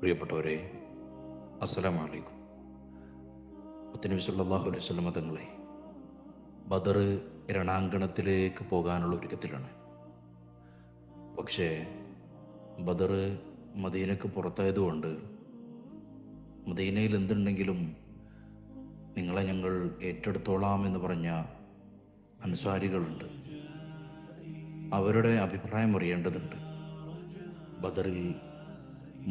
പ്രിയപ്പെട്ടവരെ അസ്സലാമു അലൈക്കും. മുത്തനബി സല്ലല്ലാഹു അലൈഹി വസല്ലമ തങ്ങളെ ബദർ രണാങ്കണത്തിലേക്ക് പോകാനുള്ള ഒരുക്കത്തിലാണ്. പക്ഷേ ബദർ മദീനക്ക് പുറത്തായതുകൊണ്ട് മദീനയിൽ എന്തുണ്ടെങ്കിലും നിങ്ങളെ ഞങ്ങൾ ഏറ്റെടുത്തോളാം എന്ന് പറഞ്ഞ അൻസാരികളുണ്ട് അവരുടെ അഭിപ്രായം അറിയേണ്ടതുണ്ട്. ബദറിൽ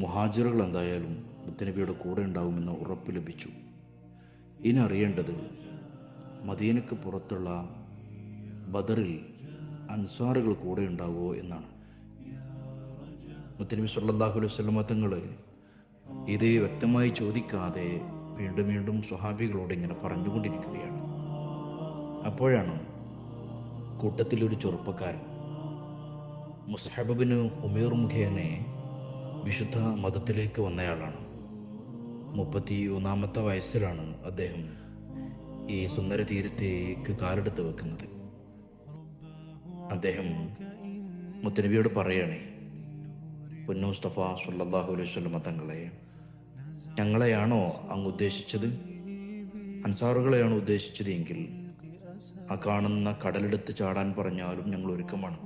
മുഹാജിറുകൾ എന്തായാലും മുത്തനബിയുടെ കൂടെ ഉണ്ടാവുമെന്ന് ഉറപ്പ് ലഭിച്ചു. ഇനി അറിയേണ്ടത് മദീനക്ക് പുറത്തുള്ള ബദറിൽ അൻസാറുകൾ കൂടെ ഉണ്ടാകുമോ എന്നാണ്. മുത്തനബി സല്ലല്ലാഹു അലൈഹി വസല്ലമ തങ്ങൾ ഇത് വ്യക്തമായി ചോദിക്കാതെ വീണ്ടും വീണ്ടും സ്വഹാബികളോട് ഇങ്ങനെ പറഞ്ഞുകൊണ്ടിരിക്കുകയാണ്. അപ്പോഴാണ് കൂട്ടത്തിലൊരു ചെറുപ്പക്കാരൻ മുസ്ഹബിന് ഉമേർ മുഖേനെ വിശുദ്ധ മതത്തിലേക്ക് വന്നയാളാണ്. മുപ്പത്തി ഒന്നാമത്തെ വയസ്സിലാണ് അദ്ദേഹം ഈ സുന്ദര തീരത്തേക്ക് കാലെടുത്ത് വെക്കുന്നത്. അദ്ദേഹം മുത്തനബിയോട് പറയണേ പൊന്നു മുസ്തഫ സുല്ലാഹു അലൈഹി വസല്ലമ തങ്ങളെ ഞങ്ങളെയാണോ അങ്ങ് ഉദ്ദേശിച്ചത്? അൻസാറുകളെയാണ് ഉദ്ദേശിച്ചത് എങ്കിൽ ആ കാണുന്ന കടലെടുത്ത് ചാടാൻ പറഞ്ഞാലും ഞങ്ങൾ ഒരുക്കമാണ്.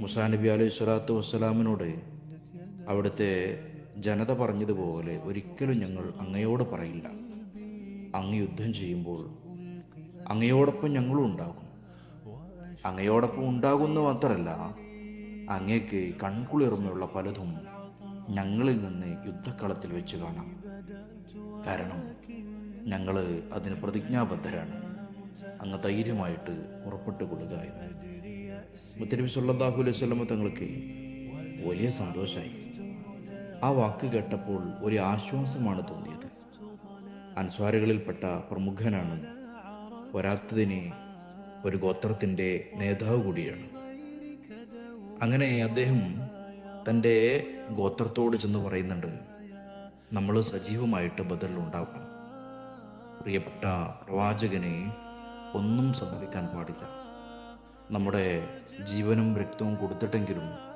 മുസാ നബി അലൈഹി സ്വലാത്തു വസ്സലാമിനോട് അവിടുത്തെ ജനത പറഞ്ഞതുപോലെ ഒരിക്കലും ഞങ്ങൾ അങ്ങയോട് പറയില്ല. അങ്ങ് യുദ്ധം ചെയ്യുമ്പോൾ അങ്ങയോടൊപ്പം ഞങ്ങളും ഉണ്ടാകും. അങ്ങയോടൊപ്പം ഉണ്ടാകുന്നു മാത്രമല്ല അങ്ങേക്ക് കൺകുളിർമയുള്ള പലതും ഞങ്ങളിൽ നിന്ന് യുദ്ധക്കളത്തിൽ വെച്ച് കാണാം. കാരണം ഞങ്ങൾ അതിന് പ്രതിജ്ഞാബദ്ധരാണ്. അങ്ങ് ധൈര്യമായിട്ട് ഉറപ്പിട്ട് കൊള്ളുക എന്ന്. മുത്തരബി സല്ലല്ലാഹു അലൈഹി സ്വലമ തങ്ങൾക്ക് വലിയ സന്തോഷമായി ആ വാക്ക് കേട്ടപ്പോൾ ഒരു ആശ്വാസമാണ് തോന്നിയത്. അൻസ്വാരുകളിൽപ്പെട്ട പ്രമുഖനാണ് ഒരാത്തതിനെ ഒരു ഗോത്രത്തിന്റെ നേതാവ് കൂടിയാണ്. അങ്ങനെ അദ്ദേഹം തന്റെ ഗോത്രത്തോട് ചെന്ന് പറയുന്നുണ്ട് നമ്മൾ സജീവമായിട്ട് ബദലുണ്ടാവണം പ്രിയപ്പെട്ട പ്രവാചകനെ ഒന്നും സംഭവിക്കാൻ പാടില്ല. നമ്മുടെ ജീവനും രക്തവും കൊടുത്തിട്ടെങ്കിലും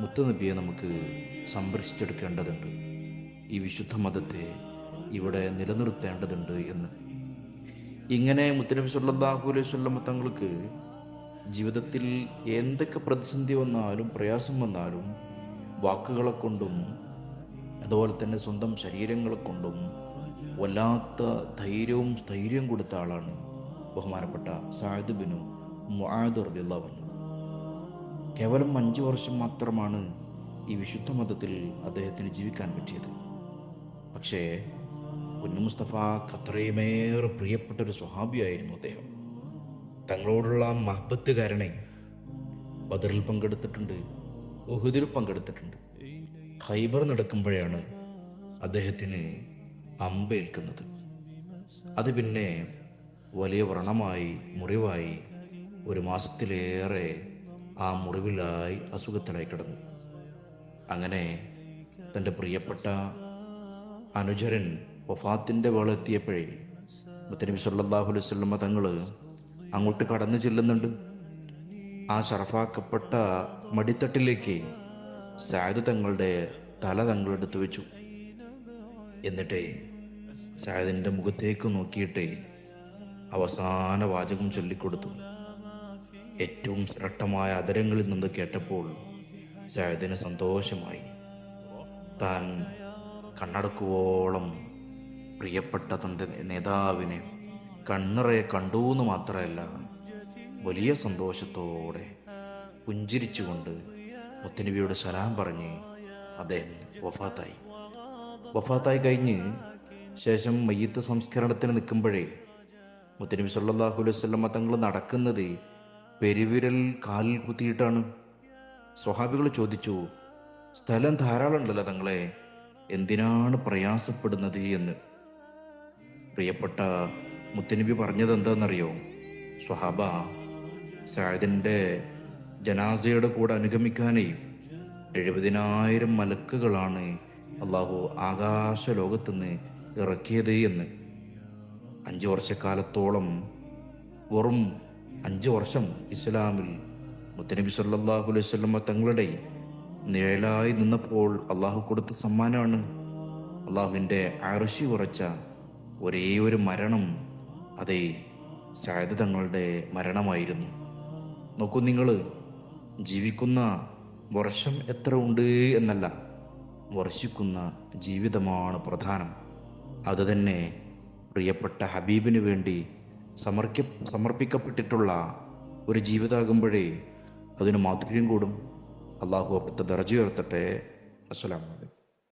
മുത്തുനബിയെ നമുക്ക് സംരക്ഷിച്ചെടുക്കേണ്ടതുണ്ട്. ഈ വിശുദ്ധ മതത്തെ ഇവിടെ നിലനിർത്തേണ്ടതുണ്ട് എന്ന്. ഇങ്ങനെ മുത്തനബി സുല്ലാഹു അലൈഹി വസല്ലം തങ്ങൾക്ക് ജീവിതത്തിൽ എന്തൊക്കെ പ്രതിസന്ധി വന്നാലും പ്രയാസം വന്നാലും വാക്കുകളെ കൊണ്ടും അതുപോലെ തന്നെ സ്വന്തം ശരീരങ്ങളെ കൊണ്ടും വല്ലാത്ത ധൈര്യവും സ്ഥൈര്യവും കൊടുത്ത ആളാണ് ബഹുമാനപ്പെട്ട സാഹിദ് ബിനു മുആദ് കേവലം അഞ്ച് വർഷം മാത്രമാണ് ഈ വിശുദ്ധ മതത്തിൽ അദ്ദേഹത്തിന് ജീവിക്കാൻ പറ്റിയത്. പക്ഷേ കുഞ്ഞു മുസ്തഫ ഖത്രയുമേറെ പ്രിയപ്പെട്ട ഒരു സ്വഹാബിയായിരുന്നു അദ്ദേഹം. തങ്ങളോടുള്ള മഹബത്ത് കാരണെ ബദറിൽ പങ്കെടുത്തിട്ടുണ്ട് ഉഹുദിൽ പങ്കെടുത്തിട്ടുണ്ട്. ഹൈബർ നടക്കുമ്പോഴാണ് അദ്ദേഹത്തിന് അമ്പേൽക്കുന്നത് അത് പിന്നെ വലിയ വ്രണമായി മുറിവായി ഒരു മാസത്തിലേറെ ആ മുറിവിലായി അസുഖത്തിലായി കിടന്നു. അങ്ങനെ തന്റെ പ്രിയപ്പെട്ട അനുചരൻ വഫാത്തിന്റെ വേളെത്തിയപ്പോഴേ മുത്തനബി സല്ലാഹു അലൈഹി സ്വല്ലമ്മ തങ്ങൾ അങ്ങോട്ട് കടന്നു ചെല്ലുന്നുണ്ട്. ആ ഷറഫാക്കപ്പെട്ട മടിത്തട്ടിലേക്ക് സായത് തങ്ങളുടെ തല തങ്ങളെടുത്ത് വെച്ചു. എന്നിട്ടേ സായദിന്റെ മുഖത്തേക്ക് നോക്കിയിട്ടേ അവസാന വാചകം ചൊല്ലിക്കൊടുത്തു. ഏറ്റവും ശ്രട്ടമായ അതരങ്ങളിൽ നിന്ന് കേട്ടപ്പോൾ സയദിന് സന്തോഷമായി. താൻ കണ്ണടക്കുവോളം പ്രിയപ്പെട്ട തന്റെ നേതാവിനെ കണ്ണിറയെ കണ്ടു എന്ന് മാത്രമല്ല വലിയ സന്തോഷത്തോടെ പുഞ്ചിരിച്ചുകൊണ്ട് മുത്തനബിയോട് സലാം പറഞ്ഞ് അദ്ദേഹം വഫാത്തായി. വഫാത്തായി കഴിഞ്ഞ് ശേഷം മയ്യത്ത് സംസ്കരണത്തിന് നിൽക്കുമ്പോഴേ മുത്തനബി സല്ലല്ലാഹു അലൈഹി തങ്ങൾ നടക്കുന്നത് പെരുവിരൽ കാലിൽ കുത്തിയിട്ടാണ് സ്വഹാബികൾ ചോദിച്ചു സ്ഥലം ധാരാളം ഉണ്ടല്ലോ തങ്ങളെ എന്തിനാണ് പ്രയാസപ്പെടുന്നത് എന്ന്? പ്രിയപ്പെട്ട മുത്തനബി പറഞ്ഞത് എന്താണെന്നറിയോ സ്വഹാബ സായദിന്റെ ജനാസയുടെ കൂടെ അനുഗമിക്കാനേ എഴുപതിനായിരം മലക്കുകളാണ് അള്ളാഹു ആകാശ ലോകത്തുനിന്ന് ഇറക്കിയത് എന്ന്. അഞ്ചു വർഷക്കാലത്തോളം വെറും അഞ്ച് വർഷം ഇസ്ലാമിൽ മുത്തനബി സല്ലാഹു അലൈഹി തങ്ങളുടെ നിഴലായി നിന്നപ്പോൾ അള്ളാഹു കൊടുത്ത സമ്മാനമാണ്. അള്ളാഹുവിന്റെ അറശി ഉറച്ച ഒരേ ഒരു മരണം അതെ സായത് തങ്ങളുടെ മരണമായിരുന്നു. നോക്കൂ നിങ്ങൾ ജീവിക്കുന്ന വർഷം എത്ര ഉണ്ട് എന്നല്ല വർഷിക്കുന്ന ജീവിതമാണ് പ്രധാനം. അതുതന്നെ പ്രിയപ്പെട്ട ഹബീബിന് വേണ്ടി സമർക്ക സമർപ്പിക്കപ്പെട്ടിട്ടുള്ള ഒരു ജീവിതമാകുമ്പോഴേ അതിന് മാധുര്യം കൂടും. അള്ളാഹു അപ്പുറത്തെ ദർജ ഉയർത്തട്ടെ. അസ്സലാമു അലൈക്കും.